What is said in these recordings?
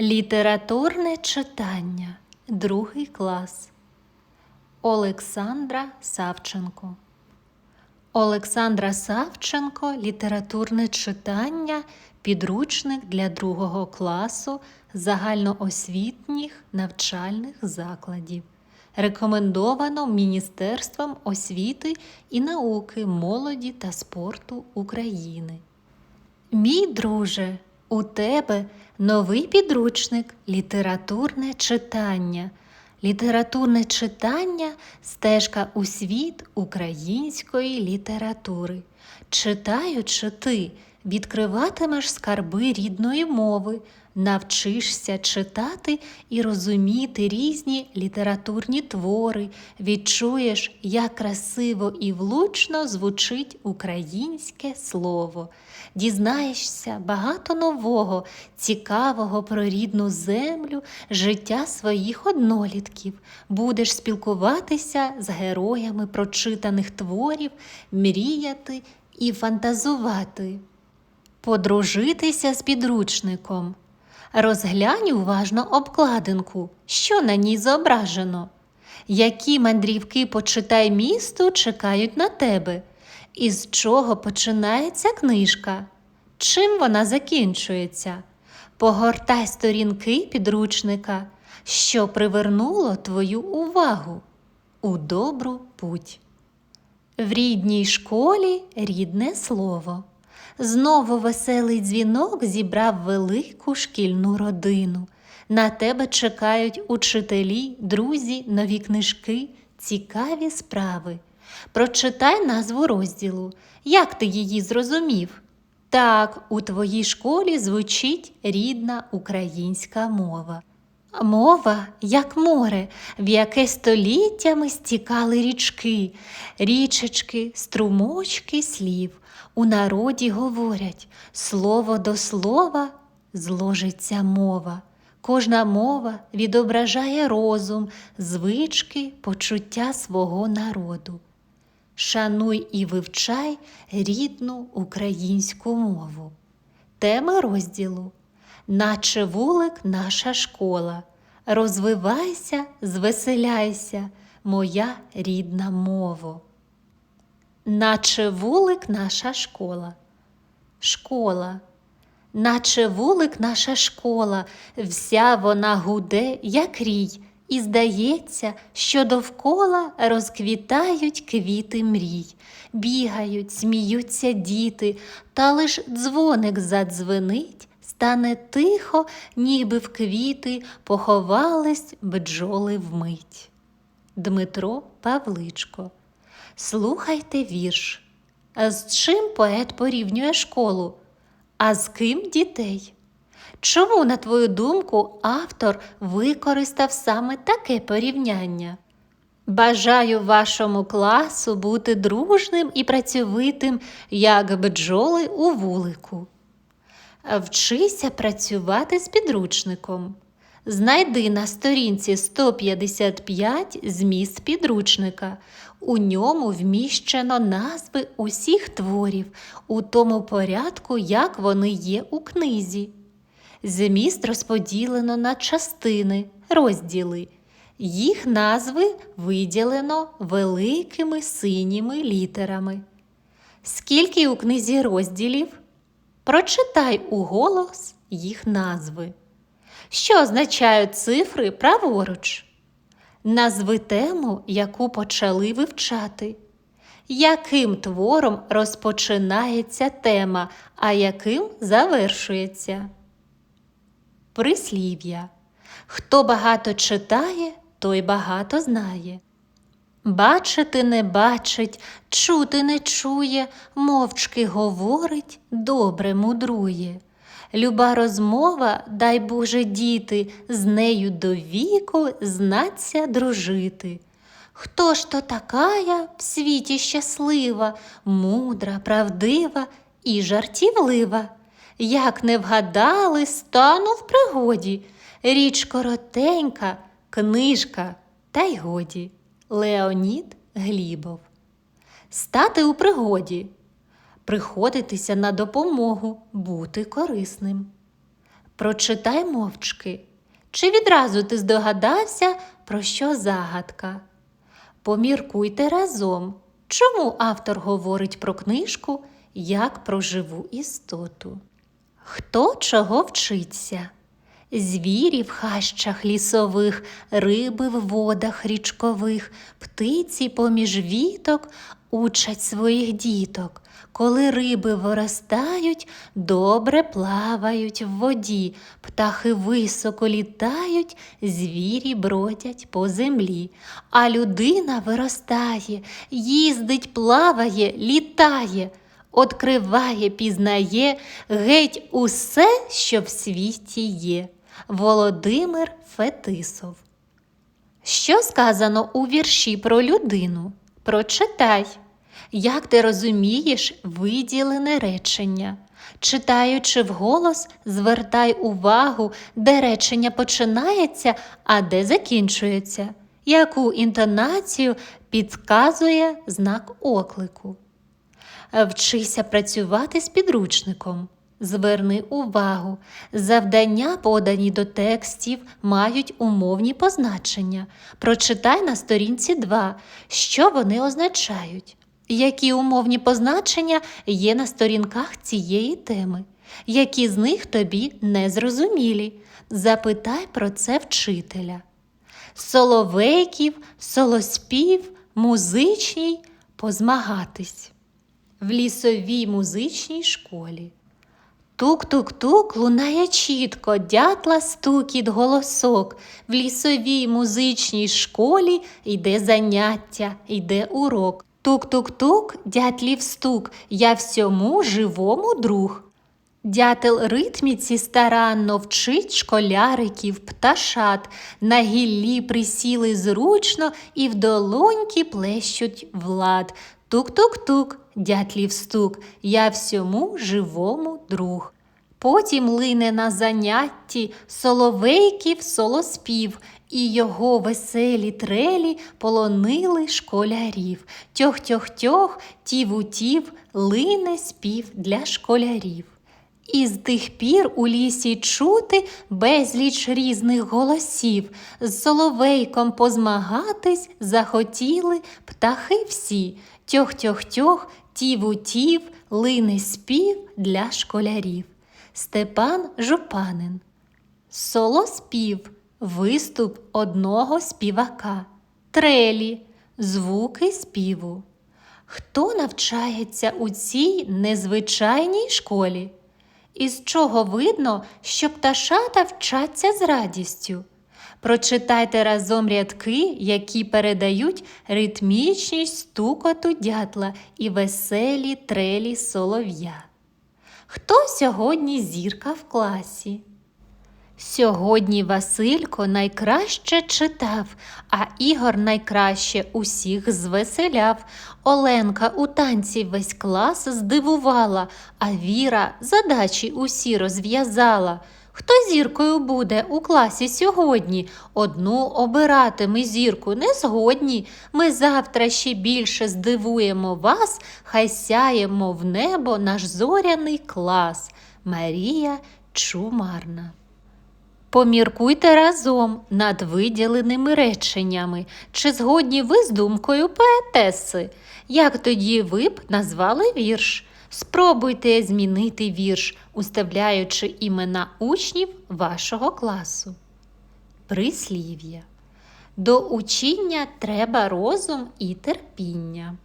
Літературне читання. Другий клас. Олександра Савченко. Олександра Савченко. Літературне читання. Підручник для другого класу загальноосвітніх навчальних закладів. Рекомендовано Міністерством освіти і науки, молоді та спорту України. Мій друже, у тебе новий підручник літературне читання. Літературне читання стежка у світ української літератури. Читаючи ти, відкриватимеш скарби рідної мови, навчишся читати і розуміти різні літературні твори, відчуєш, як красиво і влучно звучить українське слово. Дізнаєшся багато нового, цікавого про рідну землю, життя своїх однолітків, будеш спілкуватися з героями прочитаних творів, мріяти і фантазувати. Подружитися з підручником. Розглянь уважно обкладинку, що на ній зображено. Які мандрівки почитай місту чекають на тебе? Із чого починається книжка? Чим вона закінчується? Погортай сторінки підручника, що привернуло твою увагу у добру путь. В рідній школі рідне слово. Знову веселий дзвінок зібрав велику шкільну родину. На тебе чекають учителі, друзі, нові книжки, цікаві справи. Прочитай назву розділу. Як ти її зрозумів? Так, у твоїй школі звучить рідна українська мова. Мова, як море, в яке століттями стікали річки, річечки, струмочки слів. У народі говорять слово до слова зложиться мова. Кожна мова відображає розум, звички, почуття свого народу. Шануй і вивчай рідну українську мову. Тема розділу Наче вулик наша школа. Розвивайся, звеселяйся, моя рідна мова. Наче вулик наша школа. Школа, наче вулик наша школа, вся вона гуде, як рій, і здається, що довкола розквітають квіти мрій, бігають, сміються діти, та лиш дзвоник задзвенить, стане тихо, ніби в квіти поховались бджоли вмить. Дмитро Павличко Слухайте вірш. З чим поет порівнює школу? А з ким дітей? Чому, на твою думку, автор використав саме таке порівняння? Бажаю вашому класу бути дружним і працьовитим, як бджоли у вулику. Вчися працювати з підручником. Знайди на сторінці 155 зміст підручника. У ньому вміщено назви усіх творів у тому порядку, як вони є у книзі. Зміст розподілено на частини, розділи. Їх назви виділено великими синіми літерами. Скільки у книзі розділів? Прочитай уголос їх назви. Що означають цифри праворуч? Назви тему, яку почали вивчати. Яким твором розпочинається тема, а яким завершується? Прислів'я. Хто багато читає, той багато знає. Бачити не бачить, чути не чує, мовчки говорить, добре мудрує. Люба розмова, дай Боже діти, з нею до віку знаться дружити. Хто ж то такая в світі щаслива, мудра, правдива і жартівлива? Як не вгадали, стану в пригоді. Річ коротенька, книжка, та й годі. Леонід Глібов. Стати у пригоді приходитися на допомогу, бути корисним. Прочитай мовчки. Чи відразу ти здогадався, про що загадка? Поміркуйте разом, чому автор говорить про книжку як про живу істоту. Хто чого вчиться? Звірі в хащах лісових, риби в водах річкових, птиці поміж віток учать своїх діток. Коли риби виростають, добре плавають в воді, птахи високо літають, звірі бродять по землі. А людина виростає, їздить, плаває, літає откриває, пізнає геть усе, що в світі є. Володимир Фетисов. Що сказано у вірші про людину? Прочитай. Як ти розумієш виділене речення? Читаючи вголос, звертай увагу, де речення починається, а де закінчується, яку інтонацію підказує знак оклику. Вчися працювати з підручником. Зверни увагу, завдання, подані до текстів, мають умовні позначення. Прочитай на сторінці 2, що вони означають, які умовні позначення є на сторінках цієї теми, які з них тобі незрозумілі. Запитай про це вчителя. Соловейків, солоспів, музичній позмагатись в лісовій музичній школі. Тук-тук-тук лунає чітко, дятла стукіт голосок. В лісовій музичній школі йде заняття, йде урок. Тук-тук-тук, дятлів стук, я всьому живому друг. Дятел ритміці старанно вчить школяриків, пташат, на гіллі присіли зручно і в долоньки плещуть влад. Тук-тук-тук, дятлів стук, я всьому живому друг. Потім лине на занятті соловейків солоспів, і його веселі трелі полонили школярів. Тьох-тьох-тьох, тів-утів, лине спів для школярів. І з тих пір у лісі чути безліч різних голосів, з соловейком позмагатись захотіли птахи всі. Тьох-тьох-тьох, тів-утів, лине спів для школярів. Степан Жупанин. Солоспів виступ одного співака. Трелі звуки співу. Хто навчається у цій незвичайній школі? Із чого видно, що пташата вчаться з радістю. Прочитайте разом рядки, які передають ритмічність стукоту дятла і веселі трелі солов'я. Хто сьогодні зірка в класі? Сьогодні Василько найкраще читав, а Ігор найкраще усіх звеселяв. Оленка у танці весь клас здивувала, а Віра задачі усі розв'язала. Хто зіркою буде у класі сьогодні? Одну обирати ми зірку не згодні. Ми завтра ще більше здивуємо вас, хай сяємо в небо наш зоряний клас. Марія Чумарна. Поміркуйте разом над виділеними реченнями, чи згодні ви з думкою поетеси. Як тоді ви б назвали вірш? Спробуйте змінити вірш, уставляючи імена учнів вашого класу. Прислів'я. До учіння треба розум і терпіння.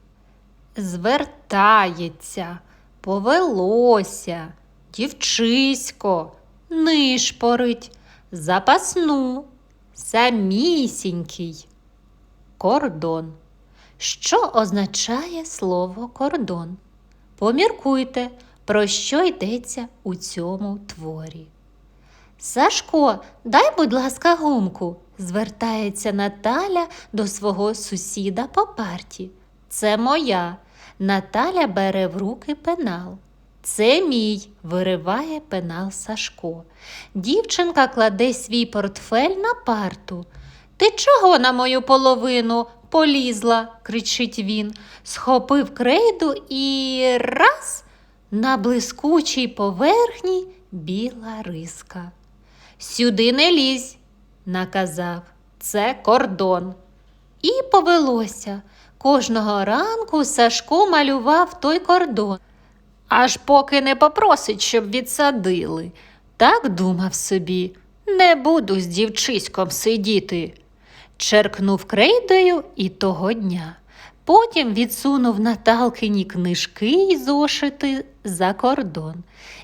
Звертається, повелося, дівчисько, нишпорить, запасну, самісінький. Кордон. Що означає слово кордон? Поміркуйте, про що йдеться у цьому творі. Сашко, дай, будь ласка, гумку, звертається Наталя до свого сусіда по парті. Це моя. Наталя бере в руки пенал. Це мій, вириває пенал Сашко. Дівчинка кладе свій портфель на парту. Ти чого на мою половину полізла? кричить він, схопив крейду і раз на блискучій поверхні біла риска. Сюди не лізь, наказав. Це кордон. І повелося. Кожного ранку Сашко малював той кордон, аж поки не попросить, щоб відсадили. Так думав собі, не буду з дівчиськом сидіти. Черкнув крейдою і того дня. Потім відсунув Наталкині книжки й зошити за кордон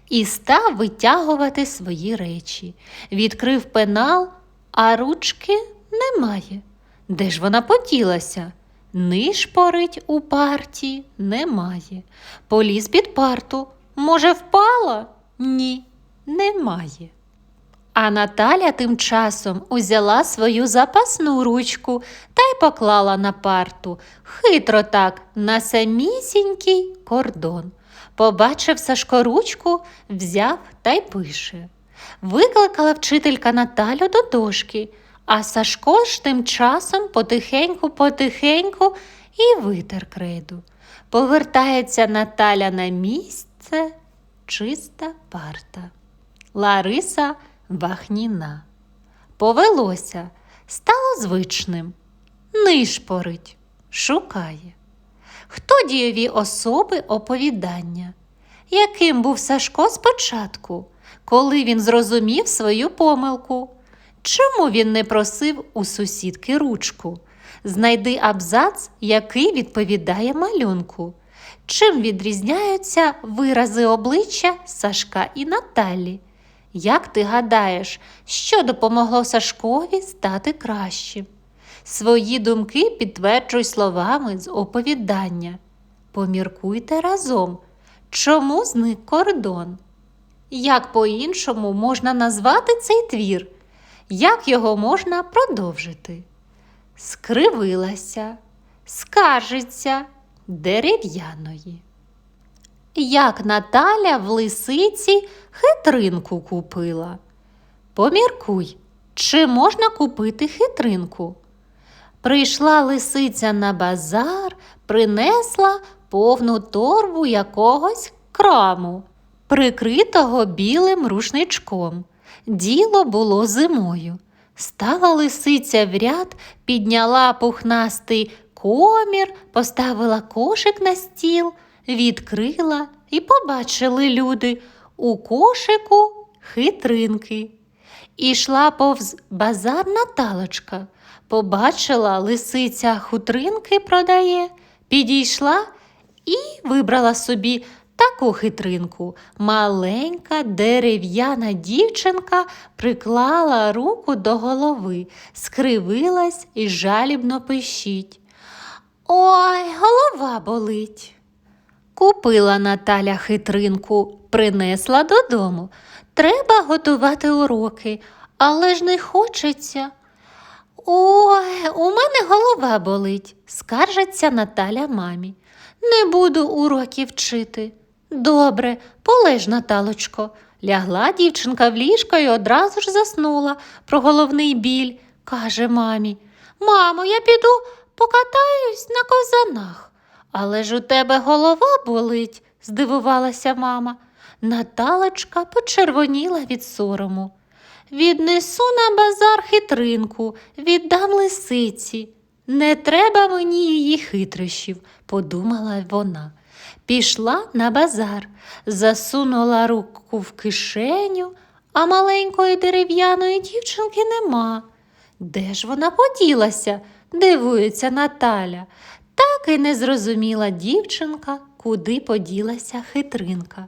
і став витягувати свої речі. Відкрив пенал, а ручки немає. Де ж вона поділася? Нишпорить у парті немає. Поліз під парту. Може, впала? Ні, немає. А Наталя тим часом узяла свою запасну ручку та й поклала на парту, хитро так, на самісінький кордон. Побачив Сашко ручку, взяв та й пише. Викликала вчителька Наталю до дошки, а Сашко ж тим часом потихеньку-потихеньку і витер крейду. Повертається Наталя на місце, чиста парта. Лариса Вахніна. Повелося, стало звичним. Нишпорить, шукає. Хто дієві особи оповідання? Яким був Сашко спочатку, коли він зрозумів свою помилку? Чому він не просив у сусідки ручку? Знайди абзац, який відповідає малюнку. Чим відрізняються вирази обличчя Сашка і Наталі? Як ти гадаєш, що допомогло Сашкові стати кращим? Свої думки підтверджуй словами з оповідання. Поміркуйте разом, чому зник кордон? Як по-іншому можна назвати цей твір? Як його можна продовжити? Скривилася, скаржиться дерев'яної. Як Наталя в лисиці хитринку купила. Поміркуй, чи можна купити хитринку? Прийшла лисиця на базар, принесла повну торбу якогось краму, прикритого білим рушничком. Діло було зимою. Стала лисиця в ряд, підняла пухнастий комір, поставила кошик на стіл, відкрила і побачили люди у кошику хитринки. Ішла повз базар Наталочка. Побачила лисиця хутринки продає, підійшла і вибрала собі таку хитринку. Маленька дерев'яна дівчинка приклала руку до голови, скривилась і жалібно пищить. Ой, голова болить. Купила Наталя хитринку, принесла додому. Треба готувати уроки, але ж не хочеться. Ой, у мене голова болить, скаржиться Наталя мамі. Не буду уроків вчити. Добре, полеж, Наталочко. Лягла дівчинка в ліжко і одразу ж заснула про головний біль. Каже мамі. Мамо, я піду покатаюсь на ковзанах. Але ж у тебе голова болить, здивувалася мама. Наталочка почервоніла від сорому. Віднесу на базар хитринку, віддам лисиці. Не треба мені її хитрощів, подумала вона. Пішла на базар, засунула руку в кишеню, а маленької дерев'яної дівчинки нема. Де ж вона поділася? дивується Наталя. Так і не зрозуміла дівчинка, куди поділася хитринка.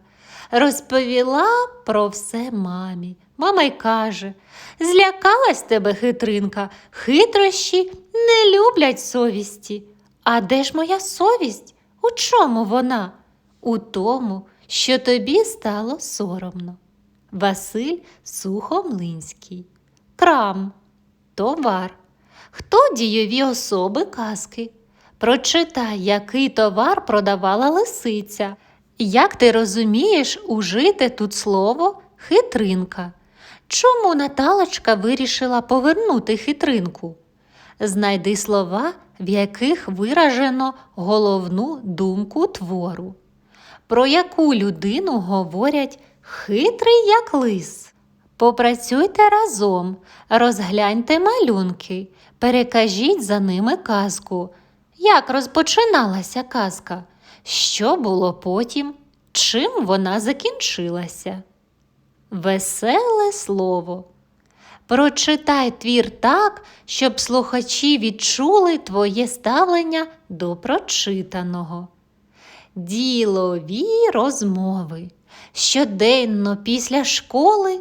Розповіла про все мамі. Мама й каже Злякалась тебе хитринка, хитрощі не люблять совісті. А де ж моя совість? У чому вона? У тому, що тобі стало соромно. Василь Сухомлинський. Крам, товар. Хто дійові особи казки? Прочитай, який товар продавала лисиця. Як ти розумієш ужите тут слово хитринка? Чому Наталочка вирішила повернути хитринку? Знайди слова, в яких виражено головну думку твору. Про яку людину говорять хитрий як лис? Попрацюйте разом, розгляньте малюнки, перекажіть за ними казку. Як розпочиналася казка? Що було потім? Чим вона закінчилася? Веселе слово. Прочитай твір так, щоб слухачі відчули твоє ставлення до прочитаного. Ділові розмови. Щоденно після школи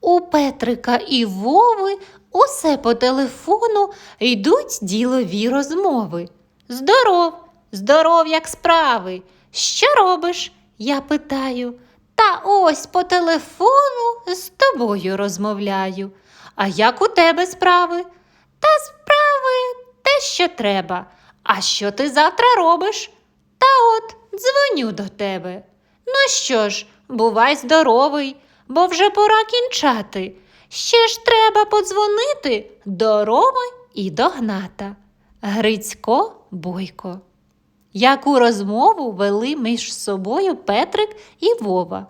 у Петрика і Вови усе по телефону йдуть ділові розмови. Здоров, здоров, як справи. Що робиш? Я питаю. Та ось по телефону з тобою розмовляю. А як у тебе справи? Та справи те, що треба. А що ти завтра робиш? Та от дзвоню до тебе. Ну що ж, бувай здоровий, бо вже пора кінчати. Ще ж треба подзвонити до Роми і до Гната. Грицько Бойко. Яку розмову вели між собою Петрик і Вова?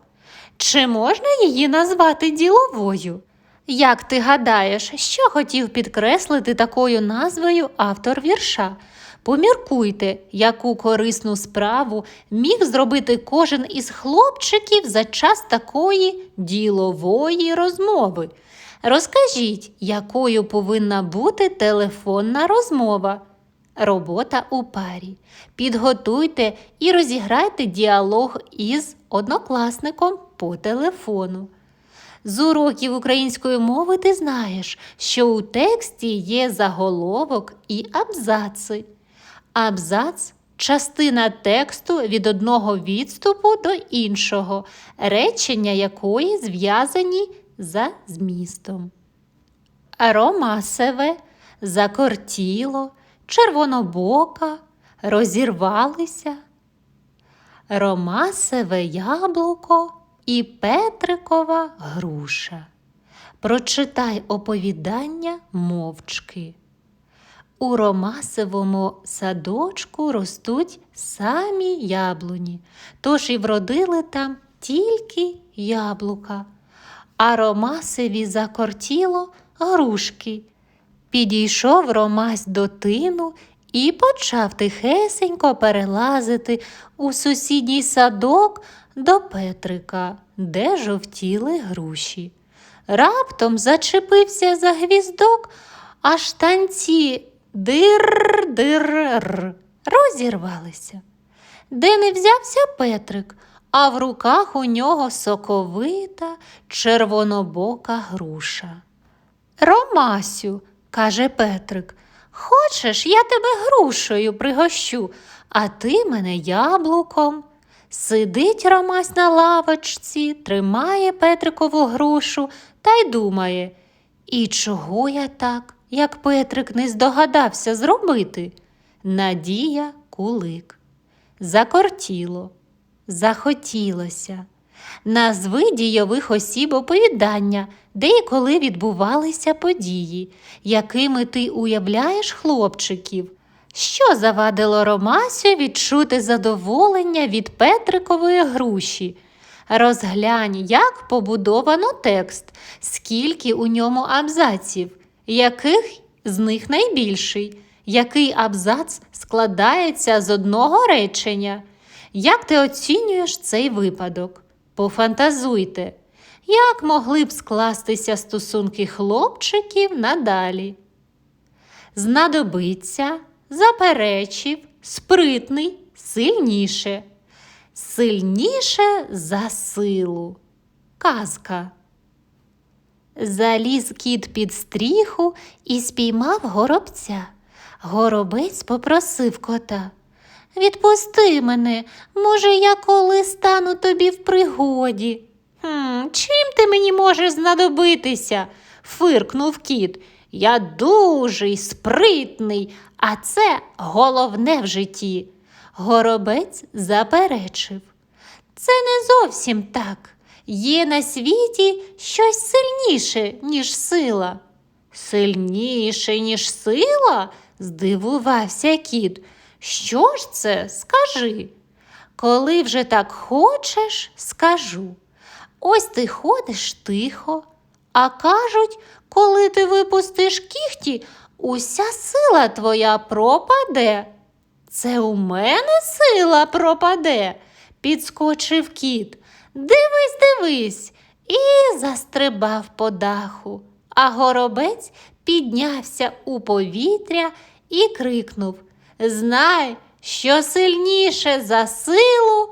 Чи можна її назвати діловою? Як ти гадаєш, що хотів підкреслити такою назвою автор вірша? Поміркуйте, яку корисну справу міг зробити кожен із хлопчиків за час такої ділової розмови. Розкажіть, якою повинна бути телефонна розмова. Робота у парі. Підготуйте і розіграйте діалог із однокласником по телефону. З уроків української мови ти знаєш, що у тексті є заголовок і абзаци. Абзац частина тексту від одного відступу до іншого, речення якої зв'язані за змістом. Ромасеве, закортіло, червонобока, розірвалися. Ромасеве яблуко і Петрикова груша. Прочитай оповідання мовчки. У Ромасевому садочку ростуть самі яблуні, тож і вродили там тільки яблука, а Ромасеві закортіло грушки. Підійшов Ромась до тину і почав тихесенько перелазити у сусідній садок до Петрика, де жовтіли груші. Раптом зачепився за гвіздок, аж танці дир-дир-р розірвалися. Де не взявся Петрик, а в руках у нього соковита червонобока груша. Ромасю, каже Петрик, хочеш, я тебе грушею пригощу, а ти мене яблуком. Сидить Ромась на лавочці, тримає Петрикову грушу та й думає, і чого я так, як Петрик не здогадався зробити? Надія кулик. Закортіло, захотілося. Назви дійових осіб оповідання, де і коли відбувалися події, якими ти уявляєш хлопчиків. Що завадило Ромасю відчути задоволення від Петрикової груші? Розглянь, як побудовано текст, скільки у ньому абзаців, яких з них найбільший, який абзац складається з одного речення. Як ти оцінюєш цей випадок? Пофантазуйте, як могли б скластися стосунки хлопчиків надалі? Знадобиться, заперечив, спритний, сильніше, сильніше за силу. Казка. Заліз кіт під стріху і спіймав горобця. Горобець попросив кота. Відпусти мене, може, я коли стану тобі в пригоді. «Хм, Чим ти мені можеш знадобитися? фиркнув кіт. Я дужий, спритний, а це головне в житті. Горобець заперечив. Це не зовсім так. Є на світі щось сильніше, ніж сила. Сильніше, ніж сила? здивувався кіт. Що ж це, скажи? Коли вже так хочеш, скажу. Ось ти ходиш тихо, А кажуть, коли ти випустиш кіхті, уся сила твоя пропаде. Це у мене сила пропаде, підскочив кіт. Дивись, дивись, і застрибав по даху. А горобець піднявся у повітря і крикнув Знай, що сильніше за силу.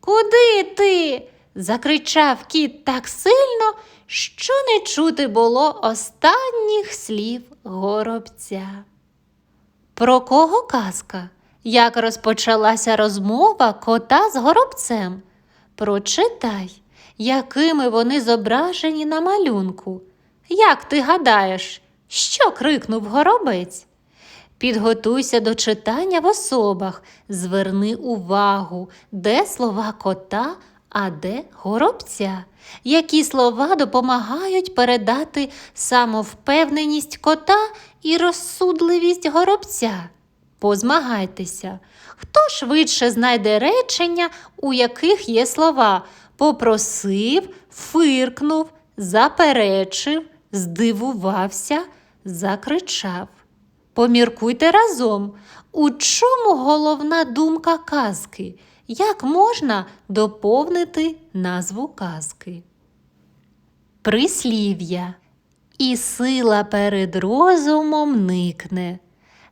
Куди ти? закричав кіт так сильно, що не чути було останніх слів горобця. Про кого казка? Як розпочалася розмова кота з горобцем? Прочитай, якими вони зображені на малюнку. Як ти гадаєш, що крикнув горобець? Підготуйся до читання в особах, зверни увагу, де слова кота, а де горобця. Які слова допомагають передати самовпевненість кота і розсудливість горобця? Позмагайтеся, хто швидше знайде речення, у яких є слова попросив, фиркнув, заперечив, здивувався, закричав. Поміркуйте разом, у чому головна думка казки, як можна доповнити назву казки. Прислів'я. І сила перед розумом никне,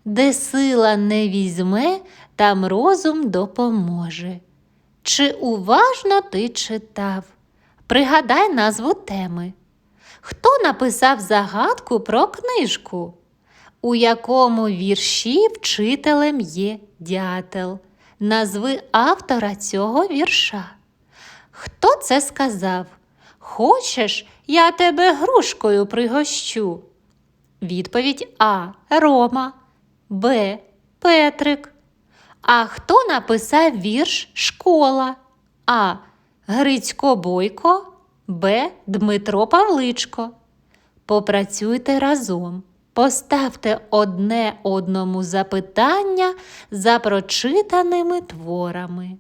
де сила не візьме, там розум допоможе. Чи уважно ти читав? Пригадай назву теми. Хто написав загадку про книжку? У якому вірші вчителем є дятел? Назви автора цього вірша. Хто це сказав? Хочеш, я тебе грушкою пригощу? Відповідь А. Рома, Б. Петрик. А хто написав вірш Школа? А. Грицько Бойко, Б. Дмитро Павличко. Попрацюйте разом. Поставте одне одному запитання за прочитаними творами.